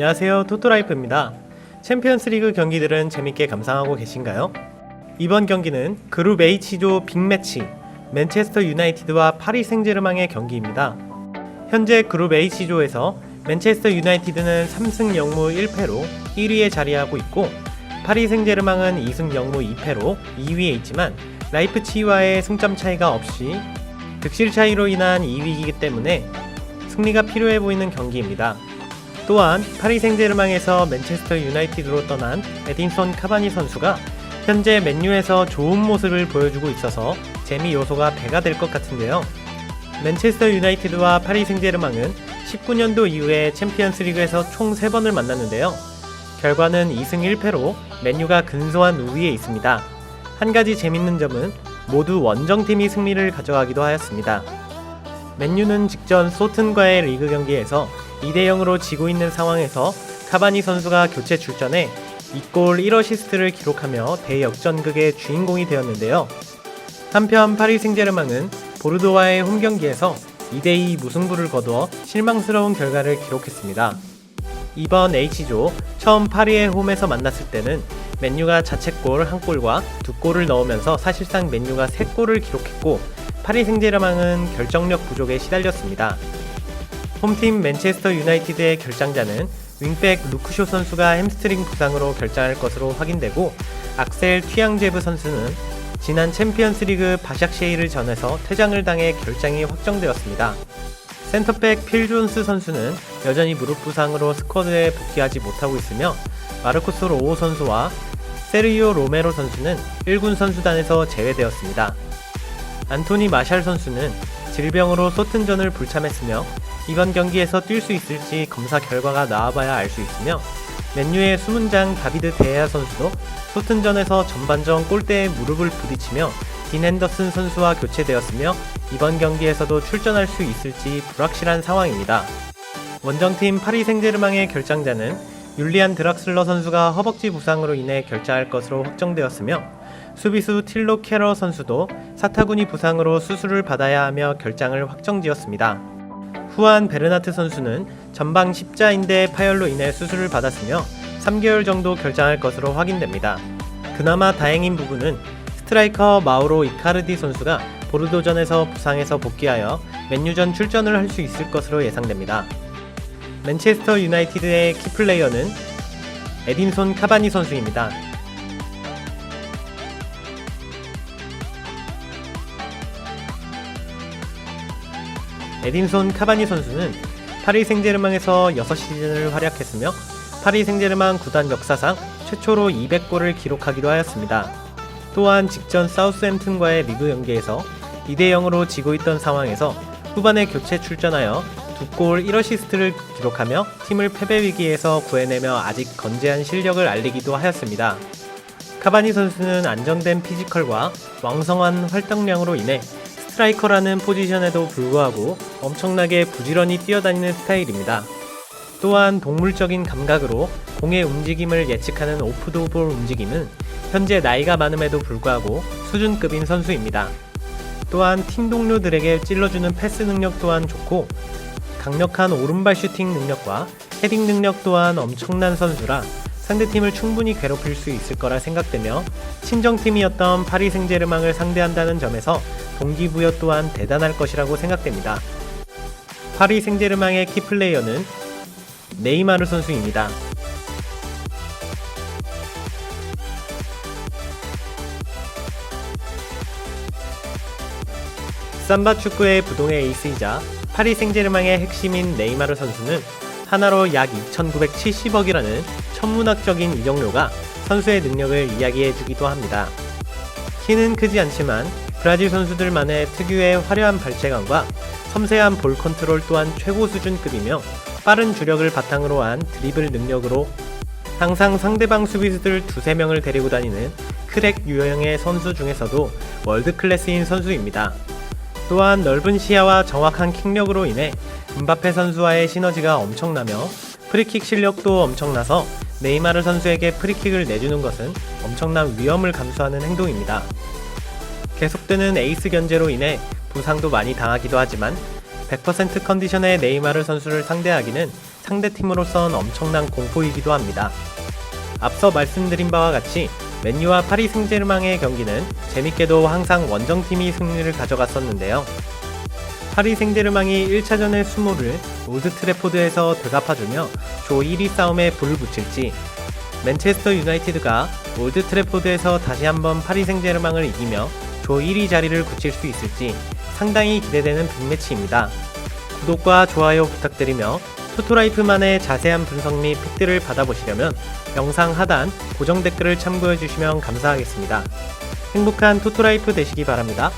안녕하세요 토토라이프입니다. 챔피언스리그 경기들은 재밌게 감상하고 계신가요? 이번 경기는 그룹 H조 빅매치 맨체스터 유나이티드와 파리 생제르맹의 경기입니다. 현재 그룹 H조에서 맨체스터 유나이티드는 3승 0무 1패로 1위에 자리하고 있고 파리 생제르맹은 2승 0무 2패로 2위에 있지만 라이프치히와의 승점 차이가 없이 득실 차이로 인한 2위이기 때문에 승리가 필요해 보이는 경기입니다. 또한 파리 생제르맹에서 맨체스터 유나이티드로 떠난 에딘손 카바니 선수가 현재 맨유에서 좋은 모습을 보여주고 있어서 재미 요소가 배가 될 것 같은데요. 맨체스터 유나이티드와 파리 생제르맹은 19년도 이후에 챔피언스 리그에서 총 3번을 만났는데요. 결과는 2승 1패로 맨유가 근소한 우위에 있습니다. 한 가지 재밌는 점은 모두 원정팀이 승리를 가져가기도 하였습니다. 맨유는 직전 소튼과의 리그 경기에서 2대 0으로 지고 있는 상황에서 카바니 선수가 교체 출전해 2골 1어시스트를 기록하며 대역전극의 주인공이 되었는데요. 한편 파리 생제르맹은 보르도와의 홈 경기에서 2대2 무승부를 거두어 실망스러운 결과를 기록했습니다. 이번 H조 처음 파리의 홈에서 만났을 때는 맨유가 자책골 한 골과 두 골을 넣으면서 사실상 맨유가 세 골을 기록했고 파리 생제르맹은 결정력 부족에 시달렸습니다. 홈팀 맨체스터 유나이티드의 결장자는 윙백 루크쇼 선수가 햄스트링 부상으로 결장할 것으로 확인되고 악셀 튀앙제브 선수는 지난 챔피언스리그 바샥쉐이를 전해서 퇴장을 당해 결장이 확정되었습니다. 센터백 필 존스 선수는 여전히 무릎 부상으로 스쿼드에 복귀하지 못하고 있으며 마르코스 로오 선수와 세르이오 로메로 선수는 1군 선수단에서 제외되었습니다. 안토니 마샬 선수는 질병으로 소튼전을 불참했으며 이번 경기에서 뛸 수 있을지 검사 결과가 나와봐야 알 수 있으며 맨유의 수문장 다비드 데야 선수도 소튼전에서 전반전 골대에 무릎을 부딪히며 딘 핸더슨 선수와 교체되었으며 이번 경기에서도 출전할 수 있을지 불확실한 상황입니다. 원정팀 파리 생제르맹의 결장자는 율리안 드락슬러 선수가 허벅지 부상으로 인해 결장할 것으로 확정되었으며 수비수 틸로 캐러 선수도 사타구니 부상으로 수술을 받아야 하며 결장을 확정지었습니다. 후안 베르나트 선수는 전방 십자인대 파열로 인해 수술을 받았으며 3개월 정도 결장할 것으로 확인됩니다. 그나마 다행인 부분은 스트라이커 마우로 이카르디 선수가 보르도전에서 부상해서 복귀하여 맨유전 출전을 할 수 있을 것으로 예상됩니다. 맨체스터 유나이티드의 키플레이어는 에딘손 카바니 선수입니다. 에딘손 카바니 선수는 파리 생제르맹에서 6시즌을 활약했으며 파리 생제르맹 구단 역사상 최초로 200골을 기록하기도 하였습니다. 또한 직전 사우스햄튼과의 리그 경기에서 2대 0으로 지고 있던 상황에서 후반에 교체 출전하여 두골 1어시스트를 기록하며 팀을 패배 위기에서 구해내며 아직 건재한 실력을 알리기도 하였습니다. 카바니 선수는 안정된 피지컬과 왕성한 활동량으로 인해 스트라이커라는 포지션에도 불구하고 엄청나게 부지런히 뛰어다니는 스타일입니다. 또한 동물적인 감각으로 공의 움직임을 예측하는 오프도볼 움직임은 현재 나이가 많음에도 불구하고 수준급인 선수입니다. 또한 팀 동료들에게 찔러주는 패스 능력 또한 좋고 강력한 오른발 슈팅 능력과 헤딩 능력 또한 엄청난 선수라 상대팀을 충분히 괴롭힐 수 있을 거라 생각되며 친정팀이었던 파리 생제르맹을 상대한다는 점에서 동기부여 또한 대단할 것이라고 생각됩니다. 파리 생제르맹의 키플레이어는 네이마르 선수입니다. 삼바 축구의 부동의 에이스이자 파리 생제르맹의 핵심인 네이마르 선수는 하나로 약 2,970억이라는 천문학적인 이적료가 선수의 능력을 이야기해주기도 합니다. 키는 크지 않지만 브라질 선수들만의 특유의 화려한 발재감과 섬세한 볼 컨트롤 또한 최고 수준급이며 빠른 주력을 바탕으로 한 드리블 능력으로 항상 상대방 수비수들 두세 명을 데리고 다니는 크랙 유형의 선수 중에서도 월드 클래스인 선수입니다. 또한 넓은 시야와 정확한 킥력으로 인해 음바페 선수와의 시너지가 엄청나며 프리킥 실력도 엄청나서 네이마르 선수에게 프리킥을 내주는 것은 엄청난 위험을 감수하는 행동입니다. 계속되는 에이스 견제로 인해 부상도 많이 당하기도 하지만 100% 컨디션의 네이마르 선수를 상대하기는 상대팀으로선 엄청난 공포이기도 합니다. 앞서 말씀드린 바와 같이 맨유와 파리 생제르맹의 경기는 재밌게도 항상 원정팀이 승리를 가져갔었는데요. 파리 생제르맹이 1차전의 수모를 올드 트래포드에서 되갚아주며 조 1위 싸움에 불을 붙일지 맨체스터 유나이티드가 올드 트래포드에서 다시 한번 파리 생제르맹을 이기며 조 1위 자리를 굳힐 수 있을지 상당히 기대되는 빅매치입니다. 구독과 좋아요 부탁드리며 토토라이프만의 자세한 분석 및 픽들을 받아보시려면 영상 하단 고정 댓글을 참고해 주시면 감사하겠습니다. 행복한 토토라이프 되시기 바랍니다.